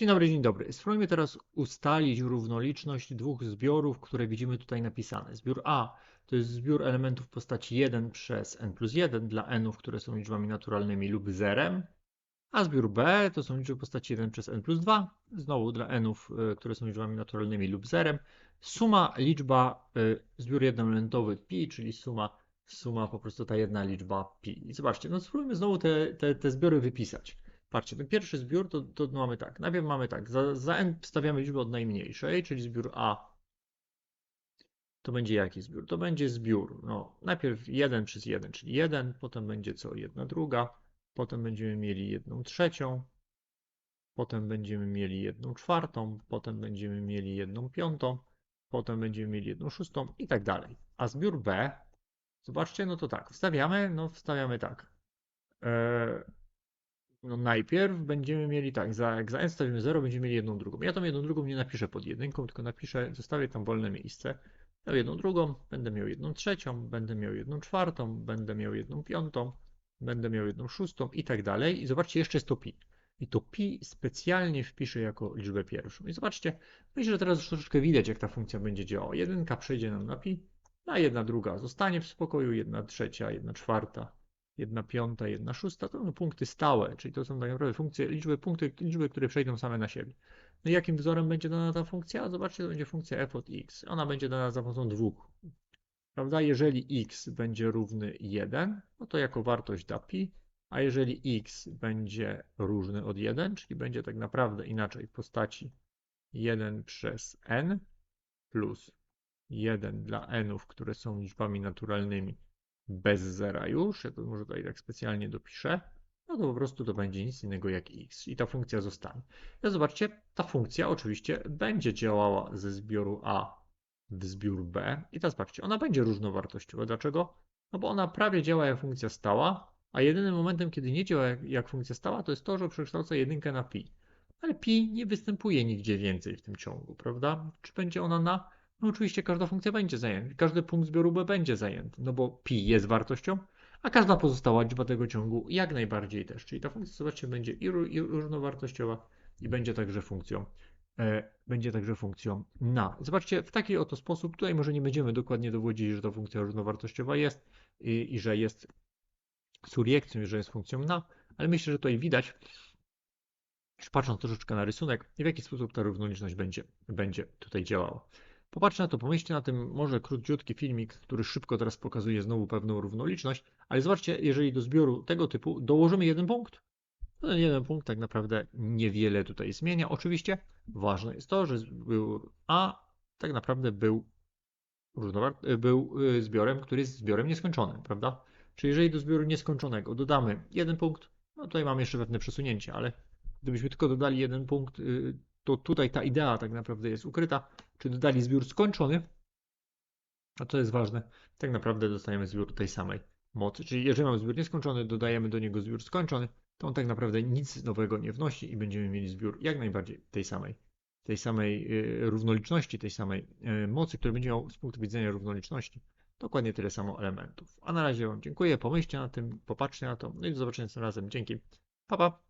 Dzień dobry, dzień dobry. Spróbujmy teraz ustalić równoliczność dwóch zbiorów, które widzimy tutaj napisane. Zbiór A to jest zbiór elementów postaci 1 przez n plus 1 dla nów, które są liczbami naturalnymi lub zerem, a zbiór B to są liczby postaci 1 przez n plus 2, znowu dla nów, y, które są liczbami naturalnymi lub zerem. Suma liczba, y, zbiór jednoelementowy pi, czyli suma, suma po prostu ta jedna liczba pi. I zobaczcie, no spróbujmy znowu te, te, te zbiory wypisać. Patrzcie, ten pierwszy zbiór to, to mamy tak. Najpierw mamy tak, za, za n wstawiamy liczbę od najmniejszej, czyli zbiór A. To będzie jaki zbiór? To będzie zbiór, no, najpierw 1 przez 1, czyli 1, potem będzie co? 1 druga, potem będziemy mieli 1 trzecią, potem będziemy mieli 1 czwartą, potem będziemy mieli 1 piątą, potem będziemy mieli 1 szóstą i tak dalej. A zbiór B, zobaczcie, no to tak, wstawiamy, no wstawiamy tak. Eee, no najpierw będziemy mieli tak, za, jak n stawimy 0, będziemy mieli jedną drugą. Ja tą jedną drugą nie napiszę pod jedynką, tylko napiszę, zostawię tam wolne miejsce. Miał jedną drugą, będę miał jedną trzecią, będę miał jedną czwartą, będę miał jedną piątą, będę miał jedną szóstą i tak dalej. I zobaczcie, jeszcze jest to pi. I to pi specjalnie wpiszę jako liczbę pierwszą. I zobaczcie, myślę, że teraz już troszeczkę widać, jak ta funkcja będzie działała. Jedynka przejdzie nam na pi, a jedna druga zostanie w spokoju, jedna trzecia, jedna czwarta, jedna piąta, jedna szósta, to są punkty stałe, czyli to są tak naprawdę funkcje, liczby, punkty, liczby, które przejdą same na siebie. No i jakim wzorem będzie dana ta funkcja? Zobaczcie, to będzie funkcja f od x. Ona będzie dana za pomocą dwóch. Prawda? Jeżeli x będzie równy 1, no to jako wartość da pi, a jeżeli x będzie różny od 1, czyli będzie tak naprawdę inaczej w postaci 1 przez n plus 1 dla nów, które są liczbami naturalnymi, bez zera już, ja to może tutaj tak specjalnie dopiszę, no to po prostu to będzie nic innego jak x i ta funkcja zostanie. Ja zobaczcie, ta funkcja oczywiście będzie działała ze zbioru A w zbiór B i teraz patrzcie, ona będzie różnowartościowa. Dlaczego? No bo ona prawie działa jak funkcja stała, a jedynym momentem, kiedy nie działa jak, jak funkcja stała, to jest to, że przekształca jedynkę na pi. Ale pi nie występuje nigdzie więcej w tym ciągu, prawda? Czy będzie ona na no oczywiście każda funkcja będzie zajęta, każdy punkt zbioru B będzie zajęty, no bo pi jest wartością, a każda pozostała liczba tego ciągu jak najbardziej też. Czyli ta funkcja, zobaczcie, będzie i, i różnowartościowa i będzie także funkcją e, będzie także funkcją na. Zobaczcie, w taki oto sposób, tutaj może nie będziemy dokładnie dowodzić, że ta funkcja różnowartościowa jest i, i że jest surjekcją, że jest funkcją na, ale myślę, że tutaj widać, patrząc troszeczkę na rysunek, w jaki sposób ta równoliczność będzie, będzie tutaj działała. Popatrzcie na to, pomyślcie na tym może króciutki filmik, który szybko teraz pokazuje znowu pewną równoliczność, ale zobaczcie, jeżeli do zbioru tego typu dołożymy jeden punkt, to ten jeden punkt tak naprawdę niewiele tutaj zmienia. Oczywiście ważne jest to, że zbiór A tak naprawdę był, był y, zbiorem, który jest zbiorem nieskończonym, prawda? Czyli jeżeli do zbioru nieskończonego dodamy jeden punkt, no tutaj mamy jeszcze pewne przesunięcie, ale gdybyśmy tylko dodali jeden punkt, y, to tutaj ta idea tak naprawdę jest ukryta, czy dodali zbiór skończony, a to jest ważne, tak naprawdę dostajemy zbiór tej samej mocy. Czyli jeżeli mamy zbiór nieskończony, dodajemy do niego zbiór skończony, to on tak naprawdę nic nowego nie wnosi i będziemy mieli zbiór jak najbardziej tej samej, tej samej y, równoliczności, tej samej y, mocy, który będzie miał z punktu widzenia równoliczności dokładnie tyle samo elementów. A na razie Wam dziękuję, pomyślcie na tym, popatrzcie na to, no i do zobaczenia tym razem. Dzięki. Pa, pa.